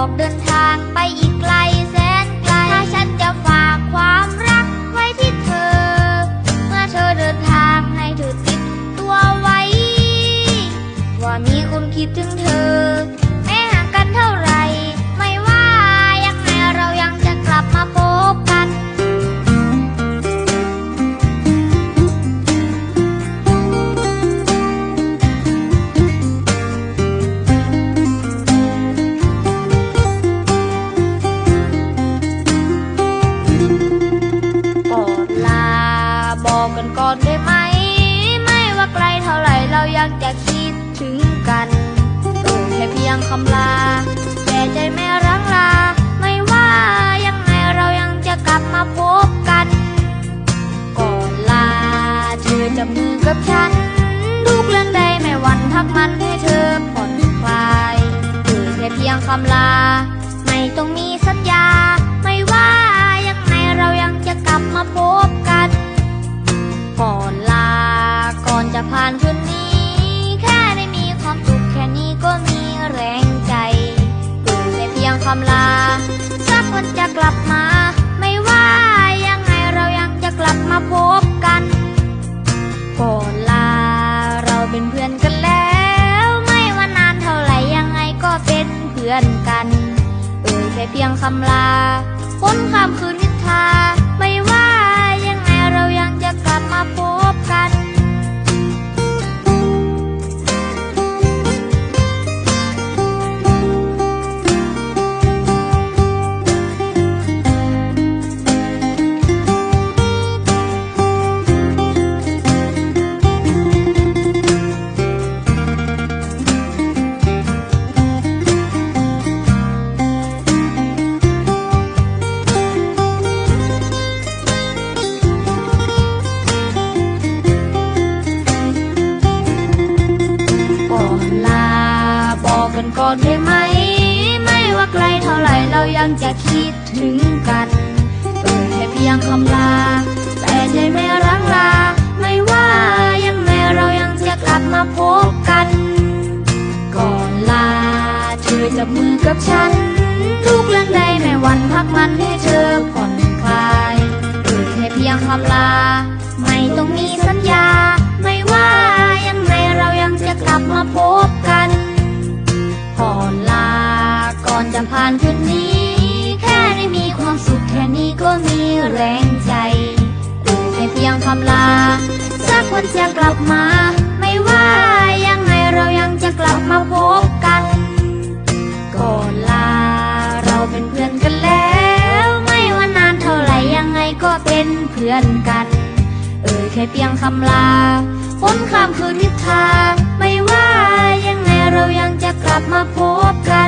ออกเดิน คนคิดถึงเธอ แม้ห่างกันเท่าไร ไม่ว่ายังไงเรายังจะกลับมาพบกัน ก่อนลาบอกกันก่อนได้ไหม ไม่ว่าไกลเท่าไรเรายังจะคิด ถึงกันเออแค่เพียงคำลาแต่ใจไม่รังลา ไม่ว่ายังไงเรายังจะกลับมาพบกัน ก่อนลา เธอจับมือกับฉันทุกเรื่องใดไม่หวั่นพักมันให้เธอผ่อนคลายเออแค่เพียงคำลา ไม่ต้องมีสัญญา ไม่ว่ายังไงเรายังจะกลับมาพบ แต่เพียงคำลา สักวันจะกลับมา ไม่ว่ายังไงเรายังจะกลับมาพบกันก่อนลา เราเป็นเพื่อนกันแล้ว ไม่ว่านานเท่าไหร่ยังไงก็เป็นเพื่อนกัน เอ่ยแค่เพียงคำลาพ้นคำคืนนิทราไม่ว่า ก่อนได้ไหม ไม่ว่าไกลเท่าไหร่เรายังจะคิดถึงกันเออแค่เพียงคำลา แต่ใจไม่รังลา ไม่ว่ายังไงเรายังจะกลับมาพบกัน ก่อนลา เธอจับมือกับฉัน ทุกเรื่องใดไม่หวั่นพักมันให้เธอผ่อนคลายเออแค่เพียงคำลา ไม่ต้องมี จะผ่านคืนนี้ แค่ได้มีความสุขแค่นี้ก็มีแรงใจเออแค่เพียงคำลา สักวันจะกลับมา ไม่ว่ายังไงเรายังจะกลับมาพบกันก่อนลา เราเป็นเพื่อนกันแล้ว ไม่ว่านานเท่าไหร่ยังไงก็เป็นเพื่อนกัน เอ่ยแค่เพียงคำลาพ้นข้ามคืนนิทราไม่ว่ายังไงเรายังจะกลับมาพบกัน